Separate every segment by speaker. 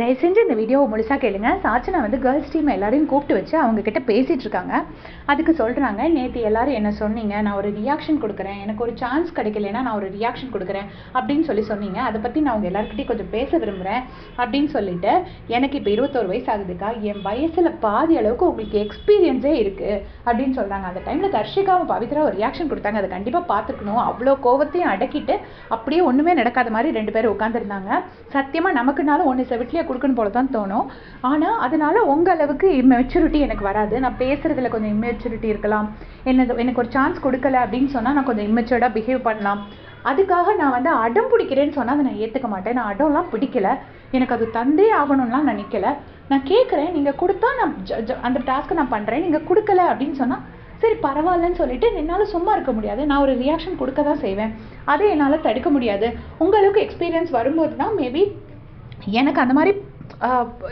Speaker 1: தயவு செஞ்சு இந்த வீடியோவை முழுசாக கேளுங்க. சாச்சனா வந்து கேர்ள்ஸ் டீம் எல்லாரையும் கூப்பிட்டு வச்சு அவங்க கிட்ட பேசிட்டு இருக்காங்க. அதுக்கு சொல்கிறாங்க நேற்று எல்லாரும் என்ன சொன்னீங்க? நான் ஒரு ரியாக்ஷன் கொடுக்குறேன். எனக்கு ஒரு சான்ஸ் கிடைக்கலனா நான் ஒரு ரியாக்ஷன் கொடுக்குறேன். அப்படின்னு சொல்லி சொன்னீங்க. அதை பற்றி நான் உங்கள் எல்லாருக்கிட்டையும் கொஞ்சம் பேச விரும்புகிறேன் அப்படின்னு சொல்லிட்டு எனக்கு இப்போ இருபத்தோரு வயசு ஆகுதுக்கா. என் வயசில் பாதி அளவுக்கு உங்களுக்கு எக்ஸ்பீரியன்ஸே இருக்குது அப்படின்னு சொல்கிறாங்க அந்த டைமில் தர்ஷிகாவும் பவித்ரா ஒரு ரியாக்ஷன் கொடுத்தாங்க. அதை கண்டிப்பாக பார்த்துக்கணும். அவ்வளோ கோவத்தையும் அடக்கிட்டு அப்படியே ஒன்றுமே நடக்காத மாதிரி ரெண்டு பேரும் உட்காந்துருந்தாங்க சத்தியமாக நமக்குனாலும் ஒன்று செவிட்லியாக கொடுக்கணும் போல தான் தோணும். ஆனால் அதனால் உங்கள் அளவுக்கு மெச்சூரிட்டி எனக்கு வராது. நான் பேசுகிறதுல கொஞ்சம் இம்மெச்சூரிட்டி இருக்கலாம். என்னது எனக்கு ஒரு சான்ஸ் கொடுக்கல அப்படின்னு சொன்னால் நான் கொஞ்சம் இம்மெச்சூர்டாக பிஹேவ் பண்ணலாம். அதுக்காக நான் வந்து அடம் பிடிக்கிறேன்னு சொன்னால் அதை நான் ஏற்றுக்க மாட்டேன். நான் அடம்லாம் பிடிக்கல. எனக்கு அது தந்தே ஆகணும்லாம் நான் நான் கேட்குறேன் நீங்கள் கொடுத்தா நான் ஜ- ஜ- அந்த டாஸ்க்கை நான் பண்ணுறேன் நீங்கள் கொடுக்கல அப்படின்னு சொன்னால் சரி பரவாயில்லன்னு சொல்லிட்டு என்னால் சும்மா இருக்க முடியாது. நான் ஒரு ரியாக்ஷன் கொடுக்க தான் செய்வேன். அதை என்னால் தடுக்க முடியாது. உங்களுக்கு எக்ஸ்பீரியன்ஸ் வரும்போது தான் மேபி எனக்கு அந்த மாதிரி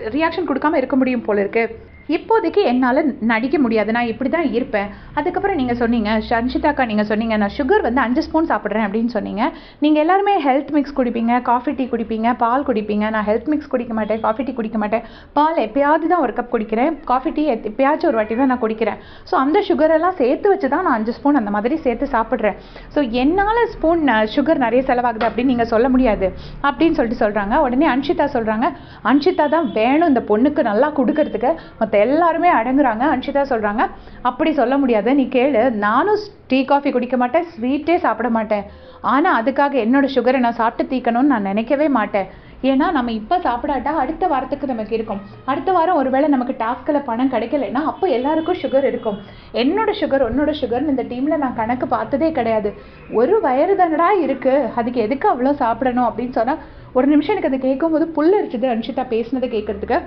Speaker 1: ரியாக்ஷன் கொடுக்காம இருக்க முடியும் போல இருக்குது இப்போதைக்கு என்னால் நடிக்க முடியாது. நான் இப்படி தான் இருப்பேன். அதுக்கப்புறம் நீங்கள் சொன்னீங்க சன்ஷிதாக்கா நீங்கள் சொன்னீங்க நான் சுகர் வந்து அஞ்சு ஸ்பூன் சாப்பிட்றேன் அப்படின்னு சொன்னீங்க. நீங்கள் எல்லாருமே ஹெல்த் மிக்ஸ் குடிப்பீங்க காஃபி டீ குடிப்பீங்க பால் குடிப்பீங்க. நான் ஹெல்த் மிக்ஸ் குடிக்க மாட்டேன் காஃபி டீ குடிக்க மாட்டேன். பால் எப்பயாவது தான் ஒரு கப் குடிக்கிறேன். காஃபி டீ எப்பயாச்சும் ஒரு வாட்டி தான் நான் குடிக்கிறேன். ஸோ அந்த சுகரெல்லாம் சேர்த்து வச்சு தான் நான் அஞ்சு ஸ்பூன் அந்த மாதிரி சேர்த்து சாப்பிட்றேன். ஸோ என்னால் ஸ்பூன் சுகர் நிறைய செலவாகுது அப்படின்னு நீங்கள் சொல்ல முடியாது அப்படின்னு சொல்லிட்டு சொல்கிறாங்க உடனே அன்ஷிதா சொல்கிறாங்க அன்ஷிதா தான் வேணும் இந்த பொண்ணுக்கு நல்லா கொடுக்கறதுக்கு. மற்ற எல்லாருமே அடங்குறாங்க. அன்ஷிதா சொல்கிறாங்க அப்படி சொல்ல முடியாது. நீ கேளு. நானும் டீ காஃபி குடிக்க மாட்டேன். ஸ்வீட்டே சாப்பிட மாட்டேன். ஆனால் அதுக்காக என்னோடய சுகரை நான் சாப்பிட்டு தீக்கணும்னு நான் நினைக்கவே மாட்டேன். ஏன்னா நம்ம இப்போ சாப்பிடாட்டா அடுத்த வாரத்துக்கு நமக்கு இருக்கும். அடுத்த வாரம் ஒருவேளை நமக்கு டாஸ்கில் பணம் கிடைக்கலைன்னா அப்போ எல்லாருக்கும் சுகர் இருக்கும். என்னோட சுகர் உன்னோட சுகர்னு இந்த டீமில் நான் கணக்கு பார்த்ததே கிடையாது. ஒரு வயிறு தானடா இருக்குது அதுக்கு எதுக்கு அவ்வளோ சாப்பிடணும்? அப்படின்னு சொன்னால் ஒரு நிமிஷம் எனக்கு அதை கேட்கும்போது புல் இருக்குது அன்ஷிதா பேசினதை கேட்குறதுக்கு.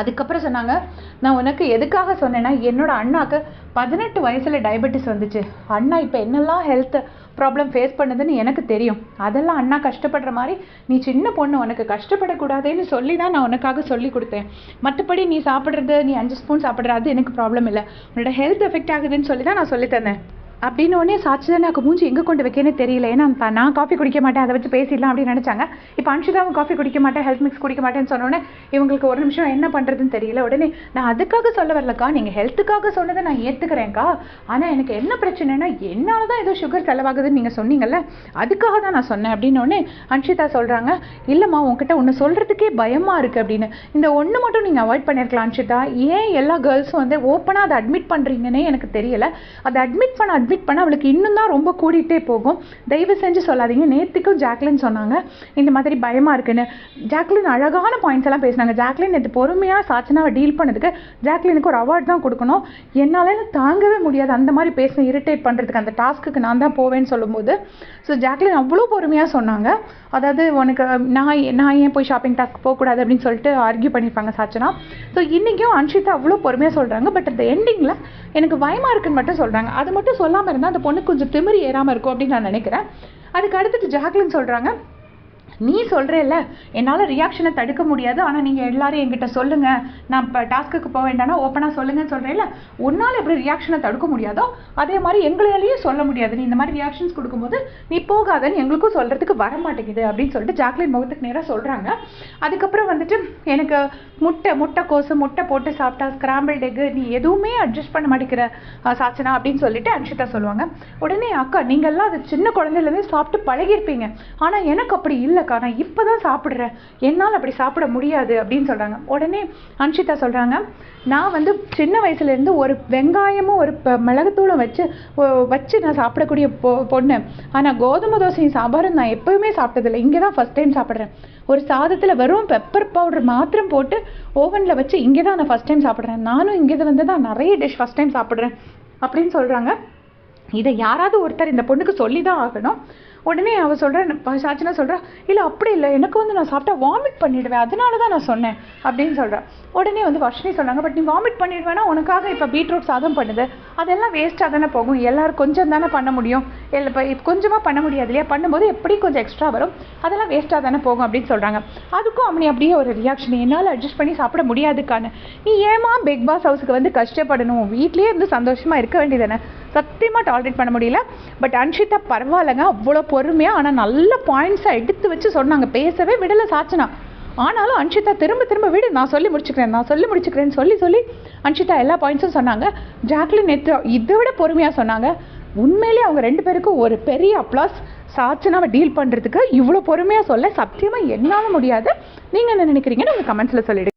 Speaker 1: அதுக்கப்புறம் சொன்னாங்க நான் உனக்கு எதுக்காக சொன்னேன்னா என்னோட அண்ணாக்கு பதினெட்டு வயசில் டயபெட்டிஸ் வந்துச்சு. அண்ணா இப்போ என்னெல்லாம் ஹெல்த் ப்ராப்ளம் ஃபேஸ் பண்ணுதுன்னு எனக்கு தெரியும். அதெல்லாம் அண்ணா கஷ்டப்படுற மாதிரி நீ சின்ன பொண்ணு உனக்கு கஷ்டப்படக்கூடாதுன்னு சொல்லி தான் நான் உனக்காக சொல்லி கொடுத்தேன். மற்றபடி நீ சாப்பிட்றது நீ அஞ்சு ஸ்பூன் சாப்பிட்றது எனக்கு ப்ராப்ளம் இல்லை. உன்னோட ஹெல்த் எஃபெக்ட் ஆகுதுன்னு சொல்லி தான் நான் சொல்லித்தந்தேன் அப்படின்னு உடனே சாட்சிதானாக்கு மூஞ்சி எங்கே கொண்டு வைக்கேன்னு தெரியல. ஏன்னா நான் காஃபி குடிக்க மாட்டேன். அதை வச்சு பேசிடலாம் அப்படின்னு நினச்சாங்க. இப்போ அன்ஷிதாவும் காஃபி குடிக்க மாட்டேன் ஹெல்த் மிக்ஸ் குடிக்க மாட்டேன்னு சொன்னோடனே இவங்களுக்கு ஒரு நிமிஷம் என்ன பண்ணுறதுன்னு தெரியல. உடனே நான் அதுக்காக சொல்ல வரலக்கா. நீங்கள் ஹெல்த்துக்காக சொன்னதை நான் ஏற்றுக்கிறேன்க்கா ஆனால் எனக்கு என்ன பிரச்சனைனா என்னால் தான் ஏதோ சுகர் செலவாகுதுன்னு நீங்கள் சொன்னீங்கல்ல. அதுக்காக தான் நான் சொன்னேன். அப்படின்னு அன்ஷிதா சொல்கிறாங்க இல்லைம்மா உங்ககிட்ட ஒன்று சொல்கிறதுக்கே பயமாக இருக்குது அப்படின்னு. இந்த ஒன்று மட்டும் நீங்கள் அவாய்ட் பண்ணியிருக்கலாம் அன்ஷிதா. ஏன் எல்லா கேர்ள்ஸும் வந்து ஓப்பனாக அதை அட்மிட் பண்ணுறீங்கன்னே எனக்கு தெரியல. அதை அட்மிட் பண்ண அட்மிட் பண்ண அவளுக்கு இன்னும் தான் ரொம்ப கூடிட்டே போகும். தயவு செஞ்சு சொல்லாதீங்க. நேற்றுக்கும் ஜாக்லின் சொன்னாங்க. இந்த மாதிரி பயமாக இருக்குன்னு. ஜாக்லின் அழகான பாயிண்ட்ஸ் எல்லாம் பேசினாங்க. ஜாக்லின் நேற்று பொறுமையாக சாச்சனாவை டீல் பண்ணதுக்கு ஜாக்லினுக்கு ஒரு அவார்ட் தான் கொடுக்கணும். என்னால் தாங்கவே முடியாது. அந்த மாதிரி பேச இரிட்டேட் பண்ணுறதுக்கு அந்த டாஸ்க்குக்கு நான் தான் போவேன்னு சொல்லும்போது. ஸோ ஜாக்லின் அவ்வளோ பொறுமையாக சொன்னாங்க. அதாவது உனக்கு நான் நான் ஏன் போய் ஷாப்பிங் டாஸ்க் போகக்கூடாது அப்படின்னு சொல்லிட்டு ஆர்கியூ பண்ணியிருப்பாங்க சாச்சனா. ஸோ இன்றைக்கும் அன்ஷிதா அவ்வளோ பொறுமையாக சொல்கிறாங்க பட் அந்த எண்டிங்கில் எனக்கு பயமாக இருக்குன்னு மட்டும் சொல்கிறாங்க அது மட்டும் சொல்லாமல் இருந்தால் அந்த பொண்ணு கொஞ்சம் திமிரி ஏறாமல் இருக்கும் அப்படின்னு நான் நினைக்கிறேன். அதுக்கு அடுத்துட்டு ஜாக்லின் சொல்கிறாங்க நீ சொல்கிறேல்ல என்னால் ரியாக்ஷனை தடுக்க முடியாது. ஆனால் நீங்கள் எல்லாரும் என்கிட்ட சொல்லுங்கள் நான் இப்போ டாஸ்க்குக்கு போக வேண்டாம்னா ஓப்பனாக சொல்லுங்கன்னு சொல்கிறேன்ல உன்னால் எப்படி ரியாக்ஷனை தடுக்க முடியாதோ அதே மாதிரி எங்களாலேயும் சொல்ல முடியாது. நீ இந்த மாதிரி ரியாக்ஷன்ஸ் கொடுக்கும்போது நீ போகாதன்னு எங்களுக்கும் சொல்கிறதுக்கு வர மாட்டேங்குது அப்படின்னு சொல்லிட்டு ஜாக்லின் முகத்துக்கு நேராக சொல்கிறாங்க அதுக்கப்புறம் வந்துட்டு எனக்கு முட்டை முட்டை கோசு முட்டை போட்டு சாப்பிட்டா ஸ்கிராம்பிள் எக்கு நீ எதுவுமே அட்ஜஸ்ட் பண்ண மாட்டேங்கிற சாச்சனா அப்படின்னு சொல்லிட்டு அன்ஷிதா சொல்லுவாங்க. உடனே அக்கா நீங்கள்லாம் அது சின்ன குழந்தையிலேருந்து சாப்பிட்டு பழகியிருப்பீங்க. ஆனால் எனக்கு அப்படி இல்லை இல்லைக்கா நான் இப்போ தான் சாப்பிட்றேன். என்னால் அப்படி சாப்பிட முடியாது அப்படின்னு சொல்கிறாங்க உடனே அன்ஷிதா சொல்கிறாங்க நான் வந்து சின்ன வயசுலேருந்து ஒரு வெங்காயமும் ஒரு மிளகுத்தூளும் வச்சு வச்சு நான் சாப்பிடக்கூடிய பொ பொண்ணு. ஆனால் கோதுமை தோசையும் சாம்பாரும் நான் எப்போவுமே சாப்பிட்டதில்லை. இங்கே தான் ஃபஸ்ட் டைம் சாப்பிட்றேன். ஒரு சாதத்தில் வெறும் பெப்பர் பவுடர் மாத்திரம் போட்டு ஓவனில் வச்சு இங்கே தான் நான் ஃபஸ்ட் டைம் சாப்பிட்றேன். நானும் இங்கே வந்து தான் நிறைய டிஷ் ஃபஸ்ட் டைம் சாப்பிட்றேன் அப்படின்னு சொல்கிறாங்க இதை யாராவது ஒருத்தர் இந்த பொண்ணுக்கு சொல்லி தான் ஆகணும். உடனே அவள் சொல்கிறேன் சாச்சனா சொல்கிறா இல்லை அப்படி இல்லை எனக்கு வந்து நான் சாப்பிட்டா வாமிட் பண்ணிவிடுவேன் அதனால தான் நான் சொன்னேன் அப்படின்னு சொல்கிறான் உடனே வந்து வர்ஷினி சொன்னாங்க பட் நீ வாமிட் பண்ணிடுவேனா உனக்காக இப்போ பீட்ரூட் சாதம் பண்ணுது. அதெல்லாம் வேஸ்ட்டாக தானே போகும். எல்லோரும் கொஞ்சம் தானே பண்ண முடியும். இல்லை இப்போ இப்போ கொஞ்சமாக பண்ண முடியாது இல்லையா? பண்ணும்போது எப்படி கொஞ்சம் எக்ஸ்ட்ரா வரும்? அதெல்லாம் வேஸ்ட்டாக தானே போகும் அப்படின்னு சொல்கிறாங்க அதுக்கும் அவனை அப்படியே ஒரு ரியாக்ஷன் என்னால் அட்ஜஸ்ட் பண்ணி சாப்பிட முடியாதுக்கான நீ ஏமா பிக் பாஸ் ஹவுஸுக்கு வந்து கஷ்டப்படணும்? வீட்லேயே இருந்து சந்தோஷமாக இருக்க வேண்டியதானே சத்தியமாக டாலரேட் பண்ண முடியல. பட் அன்ஷிதா பரவாயில்லைங்க அவ்வளோ பொறுமையாக ஆனால் நல்ல பாயிண்ட்ஸாக எடுத்து வச்சு சொன்னாங்க. பேசவே விடலை சாச்சனா. ஆனாலும் அன்ஷிதா திரும்ப திரும்ப விடு நான் சொல்லி முடிச்சுக்கிறேன் நான் சொல்லி முடிச்சுக்கிறேன்னு சொல்லி சொல்லி அன்ஷிதா எல்லா பாயிண்ட்ஸும் சொன்னாங்க. ஜாக்லின் நேற்று இதை விட பொறுமையாக சொன்னாங்க. உண்மையிலேயே அவங்க ரெண்டு பேருக்கும் ஒரு பெரிய அப்ளாஸ் சாச்சனாவை டீல் பண்ணுறதுக்கு இவ்வளோ பொறுமையாக சொல்ல சத்தியமாக என்னால் முடியாது. நீங்கள் என்ன நினைக்கிறீங்கன்னு உங்கள் கமெண்ட்ஸில் சொல்லிவிடுங்க